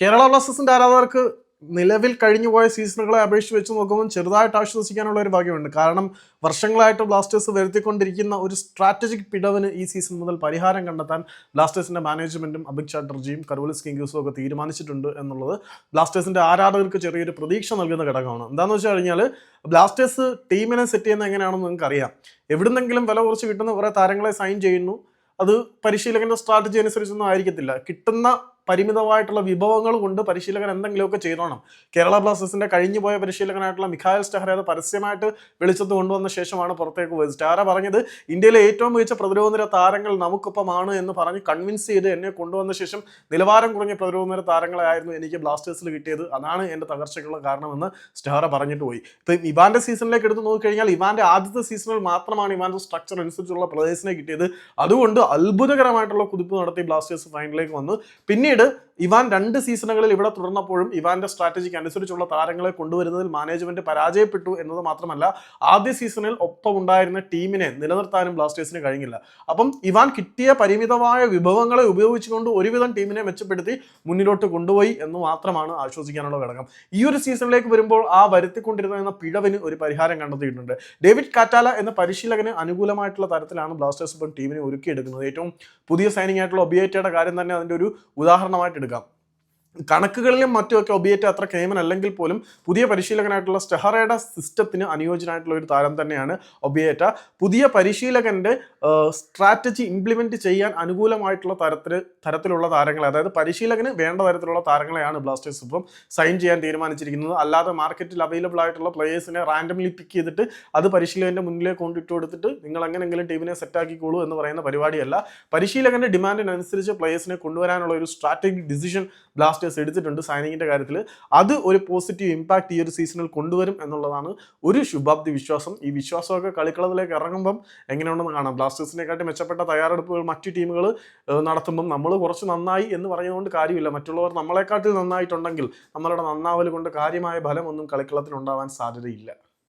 കേരള ബ്ലാസ്റ്റേഴ്സിന്റെ ആരാധകർക്ക് നിലവിൽ കഴിഞ്ഞുപോയ സീസണുകളെ അപേക്ഷിച്ച് വെച്ച് നോക്കുമ്പോൾ ചെറുതായിട്ട് ആശ്വസിക്കാനുള്ള ഒരു ഭാഗ്യമുണ്ട്. കാരണം വർഷങ്ങളായിട്ട് ബ്ലാസ്റ്റേഴ്സ് വരുത്തിക്കൊണ്ടിരിക്കുന്ന ഒരു സ്ട്രാറ്റജിക് പിടവിന് ഈ സീസൺ മുതൽ പരിഹാരം കണ്ടെത്താൻ ബ്ലാസ്റ്റേഴ്സിന്റെ മാനേജ്മെന്റും അബിക് ചാറ്റർജിയും കർവലിസ് കിങ്യൂസും ഒക്കെ തീരുമാനിച്ചിട്ടുണ്ട് എന്നുള്ളത് ബ്ലാസ്റ്റേഴ്സിന്റെ ആരാധകർക്ക് ചെറിയൊരു പ്രതീക്ഷ നൽകുന്ന ഘടകമാണ്. എന്താണെന്ന് വെച്ച് കഴിഞ്ഞാൽ ബ്ലാസ്റ്റേഴ്സ് ടീമിനെ സെറ്റ് ചെയ്യുന്നത് എങ്ങനെയാണെന്ന് നിങ്ങൾക്ക് അറിയാം എവിടുന്നെങ്കിലും വില കുറച്ച് കിട്ടുന്ന കുറേ താരങ്ങളെ സൈൻ ചെയ്യുന്നു. അത് പരിശീലകന്റെ സ്ട്രാറ്റജി അനുസരിച്ചൊന്നും ആയിരിക്കത്തില്ല. കിട്ടുന്ന പരിമിതമായിട്ടുള്ള വിഭവങ്ങൾ കൊണ്ട് പരിശീലകൻ എന്തെങ്കിലുമൊക്കെ ചെയ്തോണം. കേരള ബ്ലാസ്റ്റേഴ്സിന്റെ കഴിഞ്ഞു പോയ പരിശീലകനായിട്ടുള്ള മിഖായൽ സ്റ്റഹറെ അത് പരസ്യമായിട്ട് വെളിച്ചത്ത് കൊണ്ടുവന്ന ശേഷമാണ് പുറത്തേക്ക് പോയത്. സ്റ്റാറ പറഞ്ഞത് ഇന്ത്യയിലെ ഏറ്റവും മികച്ച പ്രതിരോധ നിര താരങ്ങൾ നമുക്കൊപ്പമാണ് എന്ന് പറഞ്ഞ് കൺവിൻസ് ചെയ്ത് എന്നെ കൊണ്ടുവന്ന ശേഷം നിലവാരം കുറഞ്ഞ പ്രതിരോധ നിര താരങ്ങളായിരുന്നു എനിക്ക് ബ്ലാസ്റ്റേഴ്സിൽ കിട്ടിയത്. അതാണ് എന്റെ തകർച്ചയ്ക്കുള്ള കാരണമെന്ന് സ്റ്റാറ പറഞ്ഞിട്ട് പോയി. ഇപ്പം ഇവാന്റെ സീസണിലേക്ക് എടുത്ത് നോക്കിക്കഴിഞ്ഞാൽ ഇവാന്റെ ആദ്യത്തെ സീസണിൽ മാത്രമാണ് ഇവാന്റെ സ്ട്രക്ചർ അനുസരിച്ചുള്ള പ്ലേയേഴ്സിനെ കിട്ടിയത്. അതുകൊണ്ട് അത്ഭുതകരമായിട്ടുള്ള കുതിപ്പ് നടത്തി ബ്ലാസ്റ്റേഴ്സ് ഫൈനലിലേക്ക് വന്നു. പിന്നീട് ഇവാൻ രണ്ട് സീസണുകളിൽ ഇവിടെ തുടർന്നപ്പോഴും ഇവാന്റെ സ്ട്രാറ്റജിക്ക് അനുസരിച്ചുള്ള താരങ്ങളെ കൊണ്ടുവരുന്നതിൽ മാനേജ്മെന്റ് പരാജയപ്പെട്ടു എന്നത് മാത്രമല്ല ആദ്യ സീസണിൽ ഒപ്പം ഉണ്ടായിരുന്ന ടീമിനെ നിലനിർത്താനും ബ്ലാസ്റ്റേഴ്സിന് കഴിഞ്ഞില്ല. അപ്പം ഇവാൻ കിട്ടിയ പരിമിതമായ വിഭവങ്ങളെ ഉപയോഗിച്ചുകൊണ്ട് ഒരുവിധം ടീമിനെ മെച്ചപ്പെടുത്തി മുന്നിലോട്ട് കൊണ്ടുപോയി എന്ന് മാത്രമാണ് ആശ്വസിക്കാനുള്ള ഘടകം. ഈ ഒരു സീസണിലേക്ക് വരുമ്പോൾ ആ വരുത്തിക്കൊണ്ടിരുന്ന പിഴവിന് ഒരു പരിഹാരം കണ്ടെത്തിയിട്ടുണ്ട്. ഡേവിഡ് കാറ്റാല എന്ന പരിശീലകന് അനുകൂലമായിട്ടുള്ള തരത്തിലാണ് ബ്ലാസ്റ്റേഴ്സ് ഇപ്പം ടീമിനെ ഒരുക്കിയെടുക്കുന്നത്. ഏറ്റവും പുതിയ സൈനിങ് ആയിട്ടുള്ള ഒബിയേറ്റയുടെ കാര്യം തന്നെ അതിന്റെ ഒരു ഉദാഹരണമായിട്ട് എടുക്കാം. കണക്കുകളിലും മറ്റുമൊക്കെ ഒബിയേറ്റ് അത്ര കേമൻ അല്ലെങ്കിൽ പോലും പുതിയ പരിശീലകനായിട്ടുള്ള സ്റ്റെഹറയുടെ സിസ്റ്റത്തിന് അനുയോജ്യനായിട്ടുള്ള ഒരു താരം തന്നെയാണ് ഒബിയേറ്റ. പുതിയ പരിശീലകന്റെ സ്ട്രാറ്റജി ഇംപ്ലിമെന്റ് ചെയ്യാൻ അനുകൂലമായിട്ടുള്ള തരത്തിൽ തരത്തിലുള്ള താരങ്ങളെ അതായത് പരിശീലകന് വേണ്ട തരത്തിലുള്ള താരങ്ങളെയാണ് ബ്ലാസ്റ്റേഴ്സ് ഇപ്പം സൈൻ ചെയ്യാൻ തീരുമാനിച്ചിരിക്കുന്നത്. അല്ലാതെ മാർക്കറ്റിൽ അവൈലബിൾ ആയിട്ടുള്ള പ്ലേയേഴ്സിനെ റാൻഡംലി പിക്ക് ചെയ്തിട്ട് അത് പരിശീലകന്റെ മുന്നിലേക്ക് കൊണ്ടിട്ട് കൊടുത്തിട്ട് നിങ്ങൾ എങ്ങനെങ്കിലും ടീമിനെ സെറ്റാക്കിക്കോളൂ എന്ന് പറയുന്ന പരിപാടിയല്ല. പരിശീലകന്റെ ഡിമാൻഡിനനുസരിച്ച് പ്ലേയേഴ്സിനെ കൊണ്ടുവരാനുള്ള ഒരു സ്ട്രാറ്റജിക് ഡിസിഷൻ ബ്ലാസ്റ്റേഴ്സ് എടുത്തിട്ടുണ്ട് സൈനിങ്ങിന്റെ കാര്യത്തിൽ. അത് ഒരു പോസിറ്റീവ് ഇമ്പാക്ട് ഈ ഒരു സീസണിൽ കൊണ്ടുവരും എന്നുള്ളതാണ് ഒരു ശുഭാപ്തി വിശ്വാസം. ഈ വിശ്വാസമൊക്കെ കളിക്കളത്തിലേക്ക് ഇറങ്ങുമ്പം എങ്ങനെയുണ്ടെന്ന് കാണാം. ബ്ലാസ്റ്റേഴ്സിനെക്കാട്ടി മെച്ചപ്പെട്ട തയ്യാറെടുപ്പുകൾ മറ്റു ടീമുകൾ നടത്തുമ്പം നമ്മൾ കുറച്ച് നന്നായി എന്ന് പറയുന്നതുകൊണ്ട് കാര്യമില്ല. മറ്റുള്ളവർ നമ്മളെക്കാട്ടിൽ നന്നായിട്ടുണ്ടെങ്കിൽ നമ്മളുടെ നന്നാവൽ കൊണ്ട് കാര്യമായ ഫലമൊന്നും കളിക്കളത്തിൽ ഉണ്ടാവാൻ സാധ്യതയില്ല.